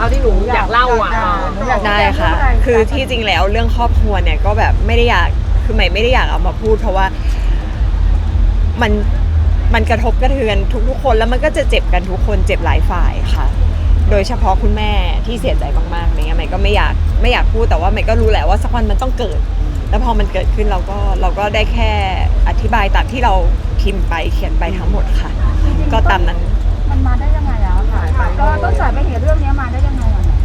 ท่าที่หนูอยากเล่าอะหนูอยากได้ค่ะแจ้งเรื่องอะไรคือที่จริงแล้วเรื่องครอบครัวเนี่ยก็แบบไม่ได้อยากคือใหม่ไม่ได้อยากเอามาพูด เพราะว่ามันมันกระทบกระเทือนทุกๆคนแล้วมันก็จะเจ็บกันทุกคนเจ็บหลายฝ่ายค่ะ โดยเฉพาะคุณแม่ที่เสียใจมากๆอะไรเงี้ยใหม่ก็ไม่อยากไม่อยากพูดแต่ว่าใหม่ก็รู้แหละว่าสักวันมันต้องเกิด แล้วพอมันเกิดขึ้นเราก็เราก็ได้แค่อธิบายตามที่เราพิมพ์ไปเขียนไปทั้งหมดค่ะ ก็ตามนั้น ไปเหตุเรื่องนี้มาได้ยังไงอะเนี่ย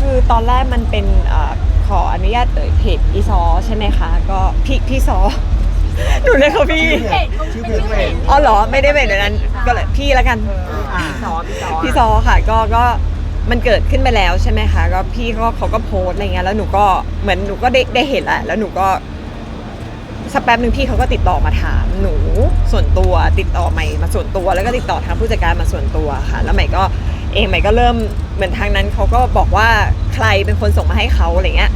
คือตอนแรกมันเป็นเออขออนุญาตเอ่ยเพจอีซอใช่ไหมคะ ก็พี่พี่ซอ หนูเรียกเขาพี่ชื่อเพจเพจอ๋อเหรอไม่ได้เป็นแบบนั้นก็เลยพี่แล้วกันพี่ซอพี่ซอพี่ซอค่ะก็ก็มันเกิดขึ้นไปแล้วใช่ไหมคะก็พี่เขาเขาก็โพสต์อะไรเงี้ยแล้วหนูก็เหมือนหนูก็ได้ได้เห็นแล้วแล้วหนูก็สักแป๊บหนึ่งพี่เขาก็ติดต่อมาถามหนูส่วนตัวติดต่อใหม่มาส่วนตัว แล้วก็ติดต่อทางผู้จัดการมาส่วนตัวค่ะ แล้วใหม่ก็ เองใหม่ก็เริ่มเหมือนทางนั้นเขาก็บอกว่าใครเป็นคนส่งมาให้เขาอะไรเงี้ย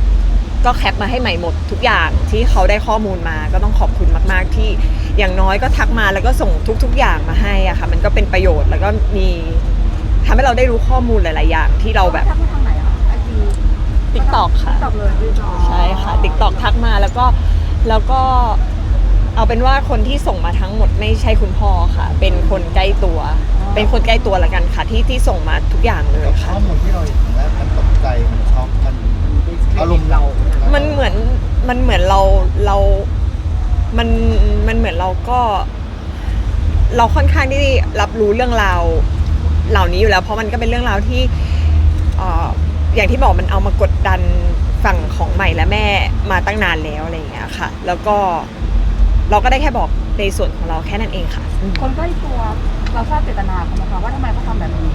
ก็แคปมาให้ใหม่หมดทุกอย่างที่เขาได้ข้อมูลมาก็ต้องขอบคุณมากๆที่อย่างน้อยก็ทักมาแล้วก็ส่งทุก ๆ อย่างมาให้อะค่ะ มันก็เป็นประโยชน์แล้วก็มีทำให้เราได้รู้ข้อมูลหลาย ๆ อย่างที่เราแบบทักมาทางไหนอะไอจีติ๊กตอกค่ะตอกเลยใช่ค่ะติ๊กตอกทักมาแล้วก็แล้วก็ เอาเป็นว่าคนที่ส่งมาทั้งหมดไม่ใช่คุณพ่อค่ะ เป็นคนใกล้ตัว เป็นคนใกล้ตัวละกันค่ะที่ที่ส่งมาทุกอย่างเลยกับค่ะ ข้อมูลที่เราเห็นแล้วมันตกใจมันช็อกมันอารมณ์เรามันเหมือนมันเหมือนเราเรา มันมันเหมือนเราก็ เราค่อนข้างที่รับรู้เรื่องราวเหล่านี้อยู่แล้ว เพราะมันก็เป็นเรื่องราวที่เอ่ออย่างที่บอกมันเอามากดดันฝั่งของใหม่และแม่มาตั้งนานแล้วอะไรอย่างเงี้ยค่ะ แล้วก็ เราก็ได้แค่บอกในส่วนของเราแค่นั้นเองค่ะอืมคนใกล้ตัวเราทราบเจตนาเขาไหมคะว่าทำไมเขาทำแบบนี้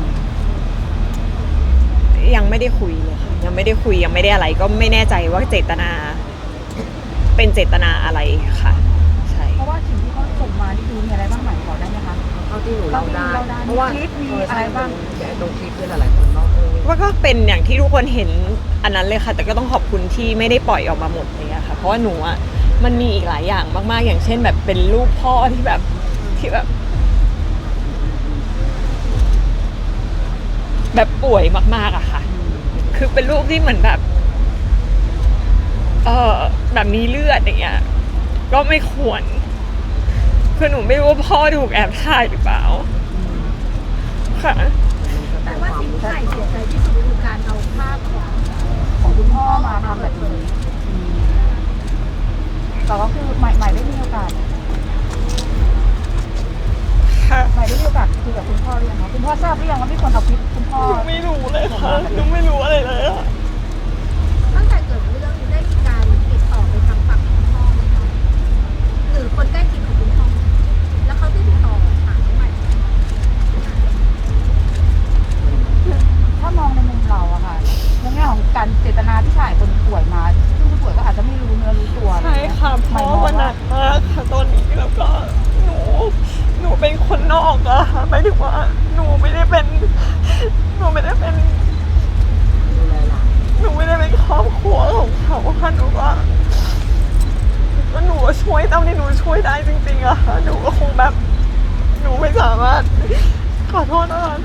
ยังไม่ได้คุยเลยค่ะยังไม่ได้คุยยังไม่ได้อะไร ก็ไม่แน่ใจว่าเจตนา เป็นเจตนาอะไรค่ะ ใช่ เพราะว่าสิ่งที่เขาส่งมานี่คือมีอะไรบ้างไหมบอกได้ไหมคะ เท่าที่หนูเล่าได้เราได้เพราะว่ามีคลิปมีเอะไรบ้างใช่ตรงคลิปเนี่ยหลายๆคนเนาะเออว่าก็เป็นอย่างที่ทุกคนเห็นอันนั้นเลยค่ะ แต่ก็ต้องขอบคุณที่ไม่ได้ปล่อยออกมาหมดเลยอะค่ะ เพราะว่าหนูอะ มันมีอีกหลายอย่างมากๆ อย่างเช่น แบบเป็นรูปพ่อที่แบบที่แบบ แบบป่วยมาก ๆอะค่ะ คือเป็นรูปที่เหมือนแบบ เออแบบมีเลือดอย่างเงี้ย ก็ไม่ควร คือหนูไม่รู้ว่าพ่อถูกแอบถ่ายหรือเปล่า ค่ะ แต่ว่าสิ่งที่ใส่เสียใจที่สุดคือการเอาภาพของของคุณพ่อมาทำแบบนี้ แต่ก็คือใหม่ใหม่ได้มีโอกาสค่ะใหม่ได้มีโอกาสคุยกับคุณพ่อหรือยังคะคุณพ่อทราบหรือยังว่ามีคนเอาคลิปคุณพ่อ หนูไม่รู้เลยค่ะหนูไม่รู้อะไรเลยอะ ตั้งแต่เกิดเรื่องได้มีการติดต่อไปทางฝั่งคุณพ่อไหมคะหรือคนใกล้ชิดของคุณพ่อ แล้วเขาได้ติดต่อหาเขาไหม ถ้ามองในมุมเราอะค่ะในแง่ของการเจตนาที่ถ่ายคนป่วยมา ซึ่งคนป่วยก็อาจจะไม่รู้เนื้อรู้ตัว ใช่ค่ะเพราะว่ามันหนักมากค่ะตอนนี้แล้วก็หนู หนูเป็นคนน อกอะหมายถึงว่าหนูไม่ได้เป็น หนูไม่ได้เป็น หนูไม่ได้เป็นครอบครัวของเขาค่ะหนูก็ก็หนูช่วยเท่าที่หนูช่วยได้จริงๆอะค่ะหนูก็คงแบบ หนูไม่สามารถ ขอโทษนะคะ